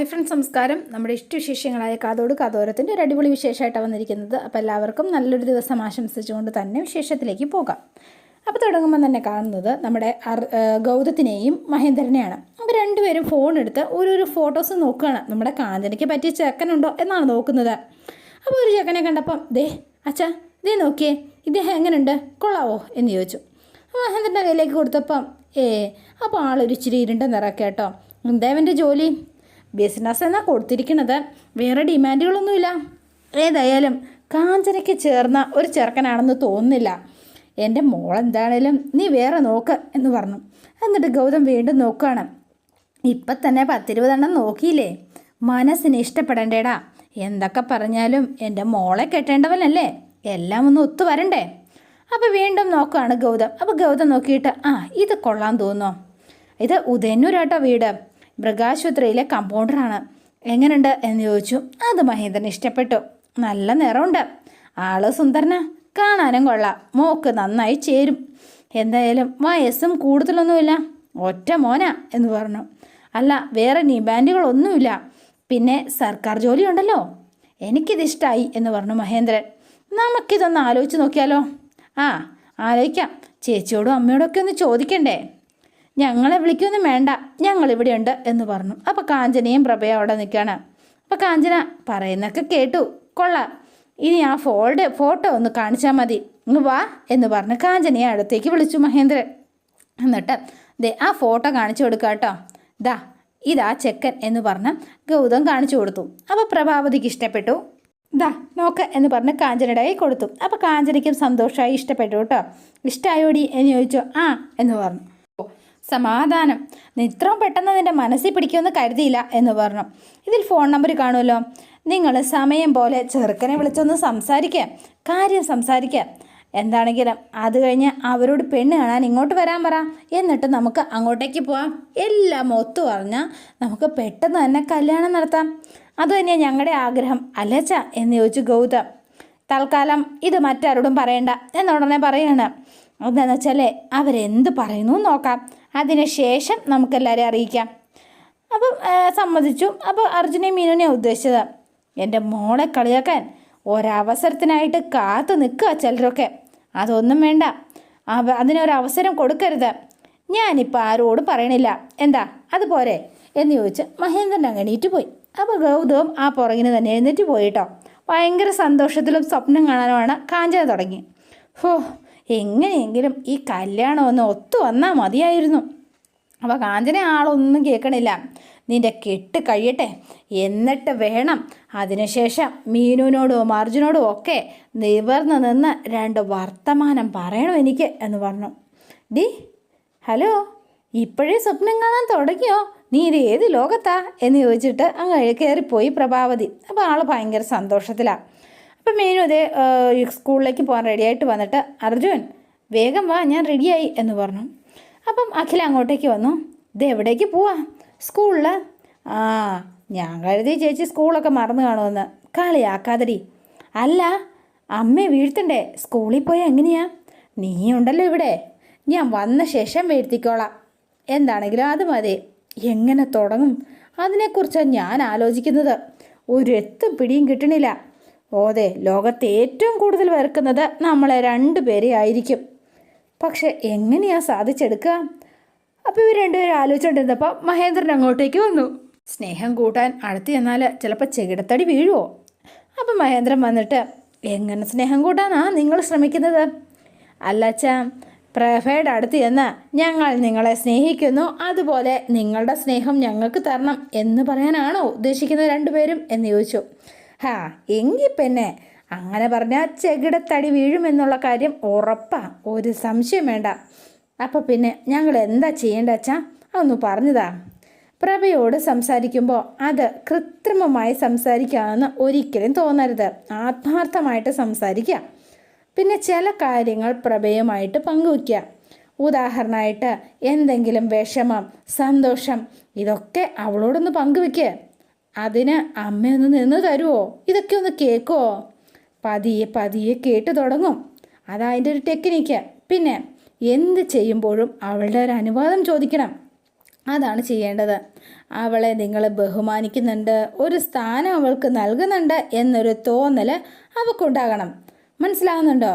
Different സംസ്കാരം നമ്മുടെ ഇഷ്ടവിശേഷങ്ങളായ കാതോട് കാതോരത്തിന്റെ ഒരു അടിപൊളി വിശേഷമായിട്ടാണ് വന്നിരിക്കുന്നത്. അപ്പോൾ എല്ലാവർക്കും നല്ലൊരു ദിവസം ആശംസിച്ചുകൊണ്ട് തന്നെ വിശേഷത്തിലേക്ക് പോകാം. അപ്പോൾ തുടങ്ങുമ്പോൾ തന്നെ കാണുന്നത് നമ്മുടെ അർ ഗൗതത്തിനെയും മഹേന്ദ്രനെയാണ്. അപ്പോൾ രണ്ടുപേരും ഫോൺ എടുത്ത് ഓരോരോ ഫോട്ടോസ് നോക്കുകയാണ്. നമ്മുടെ കാഞ്ചനയ്ക്ക് പറ്റിയ ചെക്കനുണ്ടോ എന്നാണ് നോക്കുന്നത്. അപ്പോൾ ഒരു ചെക്കനെ കണ്ടപ്പം ദേ അച്ഛാ ദേ നോക്കിയേ ഇദ്ദേഹം എങ്ങനെയുണ്ട് കൊള്ളാവോ എന്ന് ചോദിച്ചു. മഹേന്ദ്രന്റെ കയ്യിലേക്ക് കൊടുത്തപ്പം ഏ അപ്പോൾ ആളൊരു ഇച്ചിരി ഇരുണ്ട നിറക്കേട്ടോ. ദേവന്റെ ജോലി ബിസിനസ് എന്നാ കൊടുത്തിരിക്കുന്നത് വേറെ ഡിമാൻഡുകളൊന്നുമില്ല. ഏതായാലും കാഞ്ചനയ്ക്ക് ചേർന്ന ഒരു ചെറുക്കനാണെന്ന് തോന്നുന്നില്ല. എന്റെ മോൾ എന്താണേലും നീ വേറെ നോക്ക് എന്ന് പറഞ്ഞു. എന്നിട്ട് ഗൗതം വീണ്ടും നോക്കുകയാണ് ഇപ്പം തന്നെ പത്തിരുപതെണ്ണം നോക്കിയില്ലേ? മനസ്സിന് ഇഷ്ടപ്പെടേണ്ടേടാ. എന്തൊക്കെ പറഞ്ഞാലും എന്റെ മോളെ കെട്ടേണ്ടവനല്ലേ? എല്ലാം ഒന്ന് ഒത്തു വരണ്ടേ? അപ്പോൾ വീണ്ടും നോക്കുകയാണ് ഗൗതം. അപ്പോൾ ഗൗതം നോക്കിയിട്ട് ആ ഇത് കൊള്ളാൻ തോന്നുന്നു? ഇത് ഉദയന്നൂരാട്ടോ വീട്. മൃഗാശുപത്രിയിലെ കമ്പൗണ്ടറാണ്. എങ്ങനെയുണ്ട് എന്ന് ചോദിച്ചു. അത് മഹേന്ദ്രന് ഇഷ്ടപ്പെട്ടു. നല്ല നിറമുണ്ട്. ആൾ സുന്ദരനാ. കാണാനും കൊള്ളാം. മോക്ക് നന്നായി ചേരും. എന്തായാലും വയസ്സും കൂടുതലൊന്നുമില്ല. ഒറ്റ മോനാ എന്ന് പറഞ്ഞു. അല്ല വേറെ നിബാൻഡുകളൊന്നുമില്ല പിന്നെ സർക്കാർ ജോലി ഉണ്ടല്ലോ എനിക്കിതിഷ്ടമായി എന്ന് പറഞ്ഞു മഹേന്ദ്രൻ. നമുക്കിതൊന്ന് ആലോചിച്ച് നോക്കിയാലോ? ആ ആലോചിക്കാം. ചേച്ചിയോടും അമ്മയോടൊക്കെ ഒന്ന് ചോദിക്കണ്ടേ? ഞങ്ങളെ വിളിക്കൊന്നും വേണ്ട. ഞങ്ങൾ ഇവിടെയുണ്ട് എന്ന് പറഞ്ഞു. അപ്പോൾ കാഞ്ചനയും പ്രഭയും അവിടെ നിൽക്കുകയാണ് അപ്പോൾ കാഞ്ചന പറയുന്നൊക്കെ കേട്ടു. കൊള്ളാം. ഇനി ആ ഫോൾഡ് ഫോട്ടോ ഒന്ന് കാണിച്ചാൽ മതി. വാ എന്ന് പറഞ്ഞ് കാഞ്ചനയെ അടുത്തേക്ക് വിളിച്ചു മഹേന്ദ്രൻ. എന്നിട്ട് ദേ ആ ഫോട്ടോ കാണിച്ചു കൊടുക്കുക കേട്ടോ ദാ ഇതാ ചെക്കൻ എന്ന് പറഞ്ഞ് ഗൗതം കാണിച്ചു കൊടുത്തു. അപ്പോൾ പ്രഭാവതിക്ക് ഇഷ്ടപ്പെട്ടു. ദാ നോക്ക് എന്ന് പറഞ്ഞ് കാഞ്ചനയുടെ കൈ കൊടുത്തു. അപ്പോൾ കാഞ്ചനയ്ക്കും സന്തോഷമായി ഇഷ്ടപ്പെട്ടു കേട്ടോ ഇഷ്ടമായോടി എന്ന് ചോദിച്ചു. ആ എന്ന് പറഞ്ഞു. "ഓ, സമാധാനം. നിത്രം പെട്ടെന്ന് നിന്റെ മനസ്സിൽ പിടിക്കുമെന്ന് കരുതിയില്ല എന്ന് പറഞ്ഞു. ഇതിൽ ഫോൺ നമ്പർ കാണുമല്ലോ. നിങ്ങൾ സമയം പോലെ ചെറുക്കനെ വിളിച്ചൊന്ന് സംസാരിക്കുക. കാര്യം സംസാരിക്കുക. എന്താണെങ്കിലും അത് കഴിഞ്ഞ് അവരോട് പെണ്ണ് കാണാൻ ഇങ്ങോട്ട് വരാൻ പറ. എന്നിട്ട് നമുക്ക് അങ്ങോട്ടേക്ക് പോവാം. എല്ലാം ഒത്തു പറഞ്ഞാൽ നമുക്ക് പെട്ടെന്ന് തന്നെ കല്യാണം നടത്താം. അത് തന്നെയാണ് ഞങ്ങളുടെ ആഗ്രഹം അല്ലച്ച എന്ന് ചോദിച്ചു ഗൗതം. തൽക്കാലം ഇത് മറ്റാരോടും പറയണ്ട എന്നുടനെ പറയാണ്. എന്താണെന്ന് വെച്ചാലേ അവരെന്ത് പറയുന്നു നോക്കാം. അതിനുശേഷം നമുക്കെല്ലാവരെയും അറിയിക്കാം. അപ്പം സമ്മതിച്ചു. അപ്പോൾ അർജുനെ മീനുവിനെ ഉദ്ദേശിച്ചത്. എന്റെ മോളെ കളിയാക്കാൻ ഒരവസരത്തിനായിട്ട് കാത്തു നിൽക്കുക ചിലരൊക്കെ. അതൊന്നും വേണ്ട. അതിനൊരവസരം കൊടുക്കരുത്. ഞാനിപ്പോൾ ആരോടും പറയണില്ല. എന്താ? അതുപോലെ എന്ന് ചോദിച്ച് മഹേന്ദ്രൻ അങ്ങ് എണീറ്റ് പോയി. അപ്പോൾ ഗൗതവും ആ പുറകിന് തന്നെ എഴുന്നേറ്റ് പോയിട്ടോ ഭയങ്കര സന്തോഷത്തിലും സ്വപ്നം കാണാനുമാണ് കാഞ്ചന തുടങ്ങി. ഹോ എങ്ങനെയെങ്കിലും ഈ കല്യാണം ഒന്ന് ഒത്തു വന്നാൽ മതിയായിരുന്നു. അപ്പോൾ കാഞ്ചന ആളൊന്നും കേൾക്കണില്ല നിന്റെ കെട്ട് കഴിയട്ടെ. എന്നിട്ട് വേണം. അതിനുശേഷം മീനുവിനോടും അർജുനോടും ഒക്കെ നിവർന്ന് നിന്ന് രണ്ട് വർത്തമാനം പറയണം എനിക്ക് എന്ന് പറഞ്ഞു. ഡി ഹലോ ഇപ്പോഴേ സ്വപ്നം കാണാൻ തുടങ്ങിയോ? നീ ഇത് ഏത് ലോകത്താ? എന്ന് ചോദിച്ചിട്ട് അങ്ങ് കയറിപ്പോയി പ്രഭാവതി. അപ്പോൾ ആൾ ഭയങ്കര സന്തോഷത്തിലാണ് അപ്പം മീനു അതേ സ്കൂളിലേക്ക് പോകാൻ റെഡിയായിട്ട് വന്നിട്ട് അർജുൻ വേഗം വാ ഞാൻ റെഡിയായി എന്ന് പറഞ്ഞു. അപ്പം അഖില അങ്ങോട്ടേക്ക് വന്നു. ഇത് എവിടേക്ക് പോവാ? സ്കൂളിൽ ആ ഞാൻ കരുതി ചേച്ചി സ്കൂളൊക്കെ മറന്നു കാണുമെന്ന്. കളിയാക്കാതടി അല്ല അമ്മയെ വീഴ്ത്തണ്ടേ സ്കൂളിൽ പോയാൽ എങ്ങനെയാ? നീ ഉണ്ടല്ലോ ഇവിടെ. ഞാൻ വന്ന ശേഷം വീഴ്ത്തിക്കോളാം. എന്താണെങ്കിലും അത് മതി. എങ്ങനെ തുടങ്ങും? അതിനെക്കുറിച്ചാണ് ഞാൻ ആലോചിക്കുന്നത്. ഒരു എത്തും പിടിയും കിട്ടണില്ല. ഓതെ ലോകത്ത് ഏറ്റവും കൂടുതൽ വെറുക്കുന്നത് നമ്മളെ രണ്ടുപേരെ ആയിരിക്കും. പക്ഷെ എങ്ങനെയാ സാധിച്ചെടുക്കുക? അപ്പോൾ ഇവർ രണ്ടുപേരും ആലോചിച്ചുകൊണ്ടിരുന്നപ്പോൾ മഹേന്ദ്രൻ അങ്ങോട്ടേക്ക് വന്നു. സ്നേഹം കൂട്ടാൻ അടുത്ത് ചെന്നാൽ ചിലപ്പോൾ ചെകിടത്തടി വീഴുമോ അപ്പം മഹേന്ദ്രൻ വന്നിട്ട് എങ്ങനെ സ്നേഹം കൂട്ടാനാ നിങ്ങൾ ശ്രമിക്കുന്നത്? അല്ലച്ചാ പ്രഫേഡ് അടുത്ത് ചെന്ന് ഞങ്ങൾ നിങ്ങളെ സ്നേഹിക്കുന്നു. അതുപോലെ നിങ്ങളുടെ സ്നേഹം ഞങ്ങൾക്ക് തരണം എന്ന് പറയാനാണോ ഉദ്ദേശിക്കുന്നത് രണ്ടുപേരും? എന്ന് ചോദിച്ചു. ഹാ എങ്കിൽ പിന്നെ. അങ്ങനെ പറഞ്ഞാൽ ചെകിടത്തടി വീഴുമെന്നുള്ള കാര്യം ഉറപ്പാ. ഒരു സംശയം വേണ്ട. അപ്പോൾ പിന്നെ ഞങ്ങൾ എന്താ ചെയ്യേണ്ട അച്ഛാ? അതൊന്ന് പറഞ്ഞതാ. പ്രഭയോട് സംസാരിക്കുമ്പോൾ അത് കൃത്രിമമായി സംസാരിക്കാമെന്ന് ഒരിക്കലും തോന്നരുത്. ആത്മാർത്ഥമായിട്ട് സംസാരിക്കുക പിന്നെ ചില കാര്യങ്ങൾ പ്രഭയുമായിട്ട് പങ്കുവയ്ക്കുക ഉദാഹരണമായിട്ട് എന്തെങ്കിലും വിഷമം സന്തോഷം ഇതൊക്കെ അവളോടൊന്ന് പങ്കുവെക്കുക അതിന് അമ്മയൊന്ന് നിന്ന് തരുമോ ഇതൊക്കെ ഒന്ന് കേൾക്കുമോ പതിയെ പതിയെ കേട്ട് തുടങ്ങും. അതാ അതിന്റെ ഒരു ടെക്നിക്ക്. പിന്നെ എന്ത് ചെയ്യുമ്പോഴും അവളുടെ ഒരു അനുവാദം ചോദിക്കണം. അതാണ് ചെയ്യേണ്ടത്. അവളെ നിങ്ങൾ ബഹുമാനിക്കുന്നുണ്ട്. ഒരു സ്ഥാനം അവൾക്ക് നൽകുന്നുണ്ട് എന്നൊരു തോന്നൽ അവൾക്കുണ്ടാകണം മനസ്സിലാവുന്നുണ്ടോ?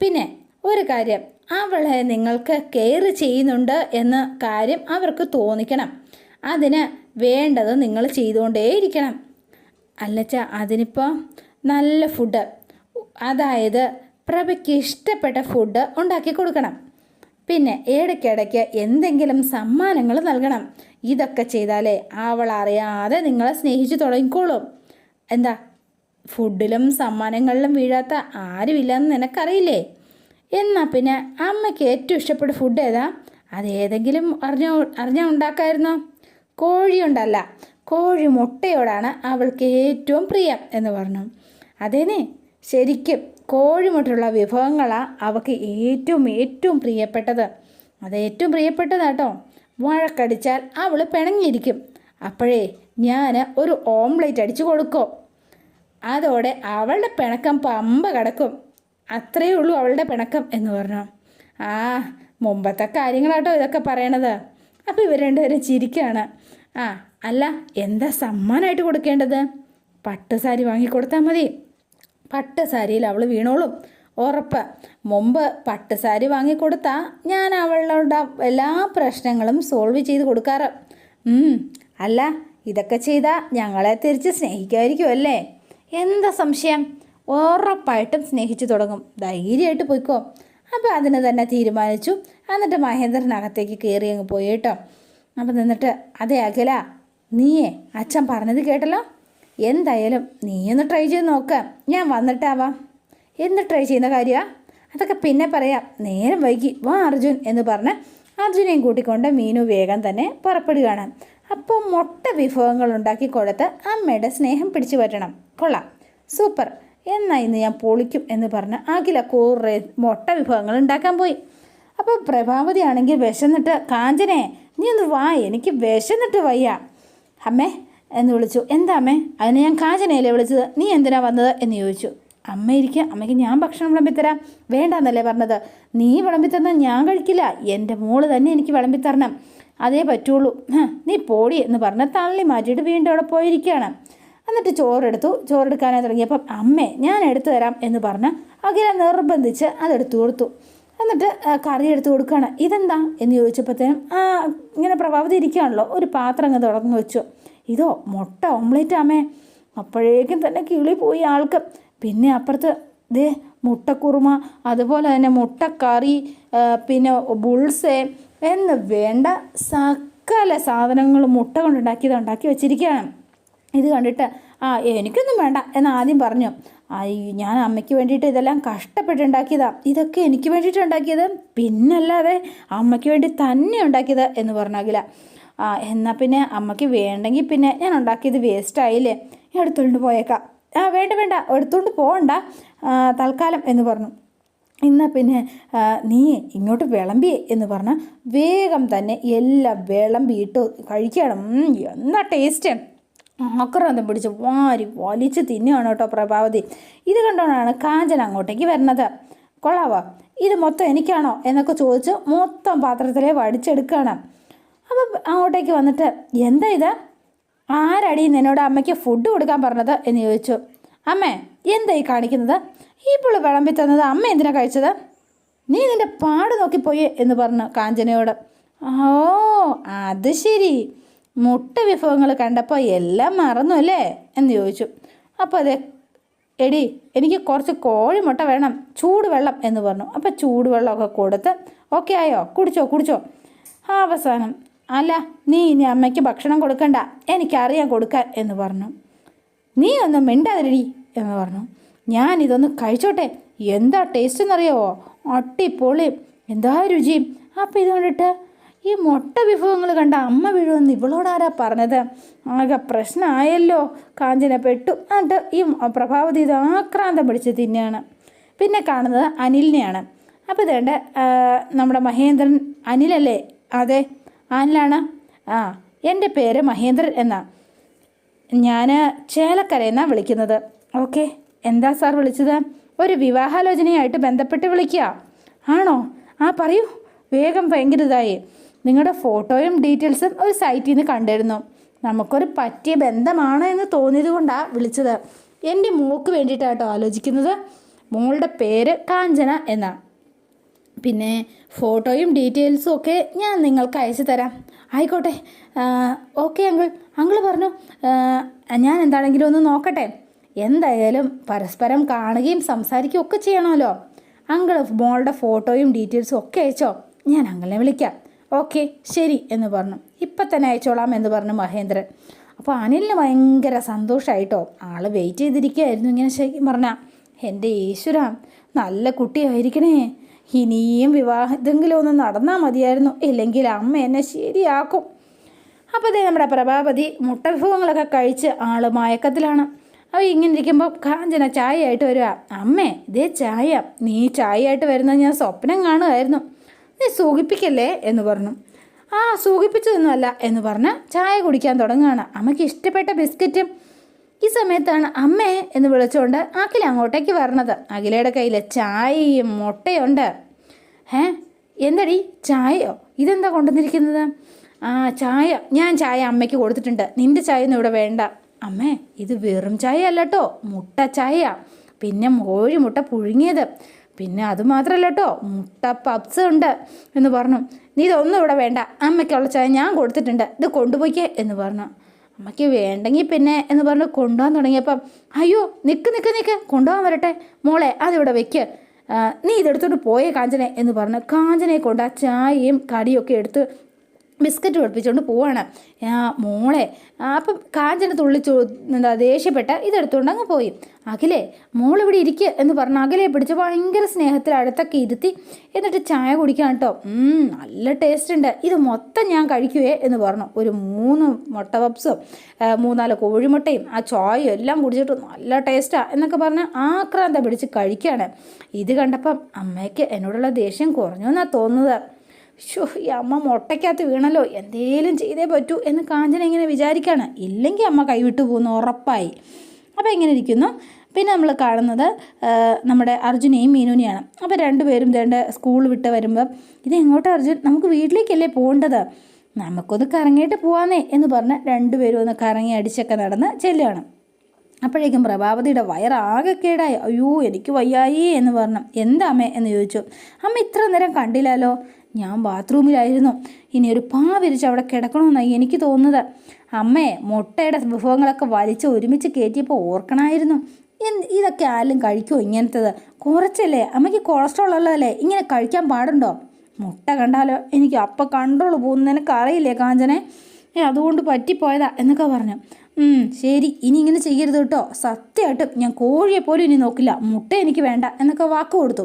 പിന്നെ ഒരു കാര്യം. അവളെ നിങ്ങൾക്ക് കെയർ ചെയ്യുന്നുണ്ട് എന്ന കാര്യം അവർക്ക് തോന്നിക്കണം. അതിന് വേണ്ടത് നിങ്ങൾ ചെയ്തുകൊണ്ടേയിരിക്കണം. അല്ലച്ച അതിനിപ്പോൾ നല്ല ഫുഡ് അതായത് പ്രഭയ്ക്ക് ഇഷ്ടപ്പെട്ട ഫുഡ് ഉണ്ടാക്കി കൊടുക്കണം. പിന്നെ ഇടയ്ക്കിടയ്ക്ക് എന്തെങ്കിലും സമ്മാനങ്ങൾ നൽകണം. ഇതൊക്കെ ചെയ്താലേ അവൾ അറിയാതെ നിങ്ങളെ സ്നേഹിച്ചു തുടങ്ങിക്കോളും. എന്താ ഫുഡിലും സമ്മാനങ്ങളിലും വീഴാത്ത ആരുമില്ലെന്ന് നിനക്കറിയില്ലേ? എന്നാൽ പിന്നെ അമ്മയ്ക്ക് ഏറ്റവും ഇഷ്ടപ്പെട്ട ഫുഡ് ഏതാ? അതേതെങ്കിലും അറിഞ്ഞോ അറിഞ്ഞാൽ ഉണ്ടാക്കായിരുന്നോ? കോഴിയുണ്ടല്ല കോഴി മുട്ടയോടാണ് അവൾക്ക് ഏറ്റവും പ്രിയം എന്ന് പറഞ്ഞു. അതേനെ ശരിക്കും കോഴിമുട്ടുള്ള വിഭവങ്ങളാണ് അവൾക്ക് ഏറ്റവും ഏറ്റവും പ്രിയപ്പെട്ടത്. അത് ഏറ്റവും പ്രിയപ്പെട്ടതാട്ടോ വഴക്കടിച്ചാൽ അവൾ പിണങ്ങിയിരിക്കും. അപ്പോഴേ ഞാൻ ഒരു ഓംലെറ്റ് അടിച്ചു കൊടുക്കും? അതോടെ അവളുടെ പിണക്കം പമ്പ കിടക്കും. അത്രയേ ഉള്ളൂ അവളുടെ പിണക്കം എന്ന് പറഞ്ഞു. ആ മുമ്പത്തെ കാര്യങ്ങളാട്ടോ ഇതൊക്കെ പറയണത്. അപ്പോൾ ഇവർ രണ്ടുപേരും ചിരിക്കുകയാണ് ആ അല്ല എന്താ സമ്മാനമായിട്ട് കൊടുക്കേണ്ടത്? പട്ട് സാരി വാങ്ങിക്കൊടുത്താൽ മതി. പട്ട് സാരിയിൽ അവൾ വീണോളും. ഉറപ്പ്. മുമ്പ് പട്ട് സാരി വാങ്ങിക്കൊടുത്താൽ ഞാൻ അവളുടെ എല്ലാ പ്രശ്നങ്ങളും സോൾവ് ചെയ്ത് കൊടുക്കാറ്. അല്ല ഇതൊക്കെ ചെയ്താൽ ഞങ്ങളെ തിരിച്ച് സ്നേഹിക്കുമായിരിക്കും അല്ലേ? എന്താ സംശയം? ഉറപ്പായിട്ടും സ്നേഹിച്ചു തുടങ്ങും. ധൈര്യമായിട്ട് പോയിക്കോ. അപ്പോൾ അതിന് തന്നെ തീരുമാനിച്ചു. എന്നിട്ട് മഹേന്ദ്രനകത്തേക്ക് കയറി അങ്ങ് പോയി കേട്ടോ. അപ്പം നിന്നിട്ട് അതെ അഖില നീയേ അച്ഛൻ പറഞ്ഞത് കേട്ടല്ലോ? എന്തായാലും നീയൊന്ന് ട്രൈ ചെയ്ത് നോക്ക്. ഞാൻ വന്നിട്ടാവാം. എന്ത് ട്രൈ ചെയ്യുന്ന കാര്യമാണ് അതൊക്കെ പിന്നെ പറയാം. നേരം വൈകി. വാ അർജുൻ എന്ന് പറഞ്ഞ് അർജുനെയും കൂട്ടിക്കൊണ്ട് മീനു വേഗം തന്നെ പുറപ്പെടുകയാണ്. അപ്പോൾ മുട്ട വിഭവങ്ങൾ ഉണ്ടാക്കി കൊടുത്ത് അമ്മയുടെ സ്നേഹം പിടിച്ചു പറ്റണം. കൊള്ളാം. സൂപ്പർ. എന്നാ ഇന്ന് ഞാൻ പൊളിക്കും എന്ന് പറഞ്ഞ് അഖില കുറേ മുട്ട വിഭവങ്ങൾ ഉണ്ടാക്കാൻ പോയി. അപ്പോൾ പ്രഭാവതി ആണെങ്കിൽ വിശന്നിട്ട് കാഞ്ചനെ നീ ഒന്ന് വാ എനിക്ക് വിശന്നിട്ട് വയ്യ. അമ്മേ എന്ന് വിളിച്ചു. എന്താ അമ്മേ? അതിന് ഞാൻ കാഞ്ചനയല്ലേ വിളിച്ചത്? നീ എന്തിനാ വന്നത്? എന്ന് ചോദിച്ചു. അമ്മ ഇരിക്കുക അമ്മയ്ക്ക് ഞാൻ ഭക്ഷണം വിളമ്പിത്തരാം. വേണ്ടെന്നല്ലേ പറഞ്ഞത്. നീ വിളമ്പിത്തന്നാൽ ഞാൻ കഴിക്കില്ല. എന്റെ മോൾ തന്നെ എനിക്ക് വിളമ്പിത്തരണം. അതേ പറ്റുള്ളൂ. നീ പോടി എന്ന് പറഞ്ഞ് തള്ളി മാറ്റിയിട്ട് വീണ്ടും അവിടെ പോയിരിക്കുകയാണ്. എന്നിട്ട് ചോറെടുത്തു. ചോറെടുക്കാനായി തുടങ്ങിയപ്പം അമ്മേ ഞാൻ എടുത്തു തരാം എന്ന് പറഞ്ഞ് അഖില നിർബന്ധിച്ച് അതെടുത്തു കൊടുത്തു. എന്നിട്ട് കറി എടുത്ത് കൊടുക്കുകയാണ് ഇതെന്താ? എന്ന് ചോദിച്ചപ്പോഴത്തേനും ആ ഇങ്ങനെ പ്രഭാവതി ഇരിക്കുകയാണല്ലോ. ഒരു പാത്രം അങ്ങ് തുറന്നു വെച്ചു. ഇതോ മുട്ട ഓംലേറ്റ് അമ്മേ അപ്പോഴേക്കും തന്നെ കിളി പോയി ആൾക്ക്. പിന്നെ അപ്പുറത്ത് ദേ മുട്ടക്കുറുമ അതുപോലെ തന്നെ മുട്ടക്കറി പിന്നെ ബുൾസെ എന്ന് വേണ്ട സകല സാധനങ്ങൾ മുട്ട കൊണ്ടുണ്ടാക്കിയത് ഉണ്ടാക്കി വെച്ചിരിക്കുകയാണ്. ഇത് കണ്ടിട്ട് ആ എനിക്കൊന്നും വേണ്ട എന്ന് ആദ്യം പറഞ്ഞു. ഞാൻ അമ്മയ്ക്ക് വേണ്ടിയിട്ട് ഇതെല്ലാം കഷ്ടപ്പെട്ടുണ്ടാക്കിയതാ. ഇതൊക്കെ എനിക്ക് വേണ്ടിയിട്ട് ഉണ്ടാക്കിയത്. പിന്നല്ലാതെ അമ്മയ്ക്ക് വേണ്ടി തന്നെ ഉണ്ടാക്കിയത് എന്ന് പറഞ്ഞാകില്ല. ആ എന്നാൽ പിന്നെ അമ്മയ്ക്ക് വേണ്ടെങ്കിൽ പിന്നെ ഞാൻ ഉണ്ടാക്കിയത് വേസ്റ്റ് ആയില്ലേ? ഞാൻ എടുത്തുകൊണ്ട് പോയേക്കാം. ആ വേണ്ട വേണ്ട. എടുത്തുകൊണ്ട് പോകണ്ട തൽക്കാലം എന്ന് പറഞ്ഞു. എന്നാൽ പിന്നെ നീ ഇങ്ങോട്ട് വിളമ്പി എന്ന് പറഞ്ഞാൽ വേഗം തന്നെ എല്ലാം വിളമ്പിയിട്ട് കഴിക്കണം. എന്താ ടേസ്റ്റ് ആക്രാന്തം പിടിച്ച് വാരി വലിച്ച് തിന്നുകയാണ് കേട്ടോ പ്രഭാവതി. ഇത് കണ്ടോണ്ടാണ് കാഞ്ചൻ അങ്ങോട്ടേക്ക് വരുന്നത്. കൊള്ളാവോ? ഇത് മൊത്തം എനിക്കാണോ? എന്നൊക്കെ ചോദിച്ച് മൊത്തം പാത്രത്തിലെ വടിച്ചെടുക്കുകയാണ് അപ്പം അങ്ങോട്ടേക്ക് വന്നിട്ട് എന്താ ഇത്? ആരടി നിന്നോട് അമ്മയ്ക്ക് ഫുഡ് കൊടുക്കാൻ പറഞ്ഞത്? എന്ന് ചോദിച്ചു. അമ്മേ എന്തായി കാണിക്കുന്നത്? ഈ പുള്ളി വിളമ്പി തന്നത് അമ്മ എന്തിനാ കഴിച്ചത്? നീ നിന്റെ പാട് നോക്കിപ്പോയി എന്ന് പറഞ്ഞു കാഞ്ചനയോട്. ഓ അത് ശരി. മുട്ട വിഭവങ്ങൾ കണ്ടപ്പോൾ എല്ലാം മറന്നു അല്ലേ? എന്ന് ചോദിച്ചു. അപ്പോൾ അതെ എടി എനിക്ക് കുറച്ച് കോഴിമുട്ട വേണം ചൂടുവെള്ളം എന്ന് പറഞ്ഞു. അപ്പോൾ ചൂടുവെള്ളമൊക്കെ കൊടുത്ത് ഓക്കെ ആയോ കുടിച്ചോ കുടിച്ചോ. അവസാനം അല്ല നീ ഇനി അമ്മയ്ക്ക് ഭക്ഷണം കൊടുക്കണ്ട എനിക്കറിയാം കൊടുക്കാൻ എന്ന് പറഞ്ഞു. നീ ഒന്നും മിണ്ടാതിരടി എന്ന് പറഞ്ഞു. ഞാൻ ഇതൊന്ന് കഴിച്ചോട്ടെ എന്താ ടേസ്റ്റ് എന്നറിയാവോ അട്ടിപ്പൊളി എന്താ രുചിയും അപ്പം ഇത് കണ്ടിട്ട് ഈ മുട്ട വിഭവങ്ങൾ കണ്ട അമ്മ വീഴുമെന്ന് ഇവളോടാരാ പറഞ്ഞത്? ആകെ പ്രശ്നമായല്ലോ കാഞ്ചന പെട്ടു. എന്നിട്ട് ഈ പ്രഭാവതി ഇത് ആക്രാന്തം പിടിച്ച് തിന്നെയാണ് പിന്നെ കാണുന്നത് അനിലിനെയാണ്. അപ്പോൾ ഇതേണ്ട നമ്മുടെ മഹേന്ദ്രൻ അനിലല്ലേ? അതെ അനിലാണ്. ആ എന്റെ പേര് മഹേന്ദ്രൻ എന്നാ. ഞാൻ ചേലക്കരയെന്നാണ് വിളിക്കുന്നത്. ഓക്കെ എന്താ സാർ വിളിച്ചത്? ഒരു വിവാഹാലോചനയായിട്ട് ബന്ധപ്പെട്ട് വിളിക്കുക. ആണോ? ആ പറയൂ. വേഗം ഭയങ്കര ഇതായി. നിങ്ങളുടെ ഫോട്ടോയും ഡീറ്റെയിൽസും ഒരു സൈറ്റിൽ നിന്ന് കണ്ടിരുന്നു. നമുക്കൊരു പറ്റിയ ബന്ധമാണ് എന്ന് തോന്നിയത് കൊണ്ടാണ് വിളിച്ചത്. എന്റെ മോക്ക് വേണ്ടിയിട്ടാട്ടോ ആലോചിക്കുന്നത്. മോളുടെ പേര് കാഞ്ചന എന്നാണ് പിന്നെ ഫോട്ടോയും ഡീറ്റെയിൽസും ഒക്കെ ഞാൻ നിങ്ങൾക്ക് അയച്ചു തരാം. ആയിക്കോട്ടെ. Okay uncle. അങ്കിൾ പറഞ്ഞു ഞാൻ എന്താണെങ്കിലും ഒന്ന് നോക്കട്ടെ. എന്തായാലും പരസ്പരം കാണുകയും സംസാരിക്കുകയും ഒക്കെ ചെയ്യണമല്ലോ. അങ്കിൾ മോളുടെ ഫോട്ടോയും ഡീറ്റെയിൽസും ഒക്കെ അയച്ചോ? ഞാൻ അങ്കിളിനെ വിളിക്കാം. ഓക്കെ ശരി എന്ന് പറഞ്ഞു. ഇപ്പം തന്നെ അയച്ചോളാം എന്ന് പറഞ്ഞു മഹേന്ദ്രൻ. അപ്പോൾ അനിലിന് ഭയങ്കര സന്തോഷമായിട്ടോ ആൾ വെയിറ്റ് ചെയ്തിരിക്കുകയായിരുന്നു ഇങ്ങനെ ശരിക്കും പറഞ്ഞാൽ എന്റെ ഈശ്വരാ നല്ല കുട്ടിയായിരിക്കണേ. ഇനിയും വിവാഹത്തെങ്കിലും ഒന്ന് നടന്നാൽ മതിയായിരുന്നു. ഇല്ലെങ്കിൽ അമ്മ എന്നെ ശരിയാക്കും. അപ്പോൾ അതേ നമ്മുടെ പ്രഭാപതി മുട്ട വിഭവങ്ങളൊക്കെ കഴിച്ച് ആൾ മയക്കത്തിലാണ്. അപ്പോൾ ഇങ്ങനെ ഇരിക്കുമ്പോൾ കാഞ്ചന ചായ ആയിട്ട് വരിക. അമ്മേ ഇതേ ചായ. നീ ചായ ആയിട്ട് വരുന്നത് ഞാൻ സ്വപ്നം കാണുമായിരുന്നു നീ സൂഹിപ്പിക്കല്ലേ എന്ന് പറഞ്ഞു. ആ സൂഹിപ്പിച്ചതൊന്നുമല്ല എന്ന് പറഞ്ഞ് ചായ കുടിക്കാൻ തുടങ്ങുകയാണ്. അമ്മയ്ക്ക് ഇഷ്ടപ്പെട്ട ബിസ്ക്കറ്റും ഈ സമയത്താണ് അമ്മേ എന്ന് വിളിച്ചുകൊണ്ട് അഖില അങ്ങോട്ടേക്ക് വരണത്. അഖിലയുടെ കയ്യിൽ ചായയും മുട്ടയുണ്ട്. ഏ എന്തടി? ചായയോ? ഇതെന്താ കൊണ്ടുവന്നിരിക്കുന്നത്? ആ ചായ. ഞാൻ ചായ അമ്മയ്ക്ക് കൊടുത്തിട്ടുണ്ട്. നിന്റെ ചായ ഒന്നും ഇവിടെ വേണ്ട. അമ്മേ ഇത് വെറും ചായ അല്ലട്ടോ മുട്ട ചായ. പിന്നെ കോഴി മുട്ട പുഴുങ്ങിയത്. പിന്നെ അത് മാത്രമല്ല കേട്ടോ മുട്ട പപ്സ് ഉണ്ട് എന്ന് പറഞ്ഞു. നീ ഇതൊന്നും ഇവിടെ വേണ്ട. അമ്മയ്ക്കുള്ള ചായ ഞാൻ കൊടുത്തിട്ടുണ്ട്. ഇത് കൊണ്ടുപോയിക്കേ എന്ന് പറഞ്ഞു. അമ്മയ്ക്ക് വേണ്ടെങ്കിൽ പിന്നെ എന്ന് പറഞ്ഞ് കൊണ്ടുപോകാൻ തുടങ്ങിയപ്പം അയ്യോ നിൽക്ക് നിൽക്ക് നിൽക്ക് കൊണ്ടുപോകാൻ വരട്ടെ. മോളെ അതിവിടെ വെക്ക്. നീ ഇതെടുത്തോട്ട് പോയേ കാഞ്ചനെ എന്ന് പറഞ്ഞ്. കാഞ്ചനെ കൊണ്ട് ആ ചായയും കടിയൊക്കെ എടുത്ത് ബിസ്ക്കറ്റ് പഠിപ്പിച്ചുകൊണ്ട് പോവാണ്. മോളെ അപ്പം കാഞ്ചന തുള്ളി എന്താ ദേഷ്യപ്പെട്ട ഇതെടുത്തുകൊണ്ട് അങ്ങ് പോയി. അഖിലേ മോൾ ഇവിടെ ഇരിക്കുക എന്ന് പറഞ്ഞ് അഖിലെ പിടിച്ച് ഭയങ്കര സ്നേഹത്തിൽ അടുത്തൊക്കെ ഇരുത്തി എന്നിട്ട് ചായ കുടിക്കാൻ കേട്ടോ നല്ല ടേസ്റ്റ് ഉണ്ട്. ഇത് മൊത്തം ഞാൻ കഴിക്കുവേ എന്ന് പറഞ്ഞു. ഒരു മൂന്ന് മുട്ട പപ്സും മൂന്നാൽ കോഴിമുട്ടയും ആ ചായയും എല്ലാം കുടിച്ചിട്ട് നല്ല ടേസ്റ്റാണ് എന്നൊക്കെ പറഞ്ഞ് ആക്രാന്ത പിടിച്ച് കഴിക്കുകയാണ് ഇത് കണ്ടപ്പം അമ്മയ്ക്ക് എന്നോടുള്ള ദേഷ്യം കുറഞ്ഞു എന്നാണ് തോന്നുന്നത്. ഷോ ഈ അമ്മ മുട്ടയ്ക്കകത്ത് വീണല്ലോ. എന്തേലും ചെയ്തേ പറ്റൂ എന്ന് കാഞ്ചന ഇങ്ങനെ വിചാരിക്കുകയാണ് ഇല്ലെങ്കിൽ അമ്മ കൈവിട്ടു പോകുന്നു ഉറപ്പായി. അപ്പോൾ എങ്ങനെ ഇരിക്കുന്നു. പിന്നെ നമ്മൾ കാണുന്നത് നമ്മുടെ അർജുനെയും മീനുനെയാണ് അപ്പോൾ രണ്ടുപേരും രണ്ട് സ്കൂൾ വിട്ട് വരുമ്പോൾ ഇത് എങ്ങോട്ട് അർജുൻ? നമുക്ക് വീട്ടിലേക്കല്ലേ പോകേണ്ടത്? നമുക്കൊന്ന് കറങ്ങിയിട്ട് പോവാന്നേ എന്ന് പറഞ്ഞ് രണ്ടുപേരും ഒന്ന് കറങ്ങി അടിച്ചൊക്കെ നടന്ന് ചെല്ലുകയാണ് അപ്പോഴേക്കും പ്രഭാവതിയുടെ വയറാകെ കേടായി. അയ്യോ എനിക്ക് വയ്യായി എന്ന് പറഞ്ഞു. എന്താ അമ്മേ? എന്ന് ചോദിച്ചു. അമ്മ ഇത്ര നേരം കണ്ടില്ലല്ലോ ഞാൻ ബാത്റൂമിലായിരുന്നു. ഇനി ഒരു പാ വിരിച്ച് അവിടെ കിടക്കണമെന്നായി എനിക്ക് തോന്നുന്നത്. അമ്മയെ മുട്ടയുടെ വിഭവങ്ങളൊക്കെ വലിച്ച് ഒരുമിച്ച് കയറ്റിയപ്പോൾ ഓർക്കണമായിരുന്നു ഇതൊക്കെ ആരും കഴിക്കുമോ ഇങ്ങനത്തത്? കുറച്ചല്ലേ? അമ്മയ്ക്ക് കൊളസ്ട്രോൾ ഉള്ളതല്ലേ? ഇങ്ങനെ കഴിക്കാൻ പാടുണ്ടോ? മുട്ട കണ്ടാലോ? എനിക്ക് അപ്പം കൺട്രോൾ പോകുന്ന. നിനക്ക് അറിയില്ലേ കാഞ്ചനെ? ഏ അതുകൊണ്ട് പറ്റിപ്പോയതാ എന്നൊക്കെ പറഞ്ഞു. ശരി. ഇനി ഇങ്ങനെ ചെയ്യരുത് കേട്ടോ. സത്യമായിട്ടും ഞാൻ കോഴിയെ പോലും ഇനി നോക്കില്ല. മുട്ട എനിക്ക് വേണ്ട എന്നൊക്കെ വാക്ക് കൊടുത്തു.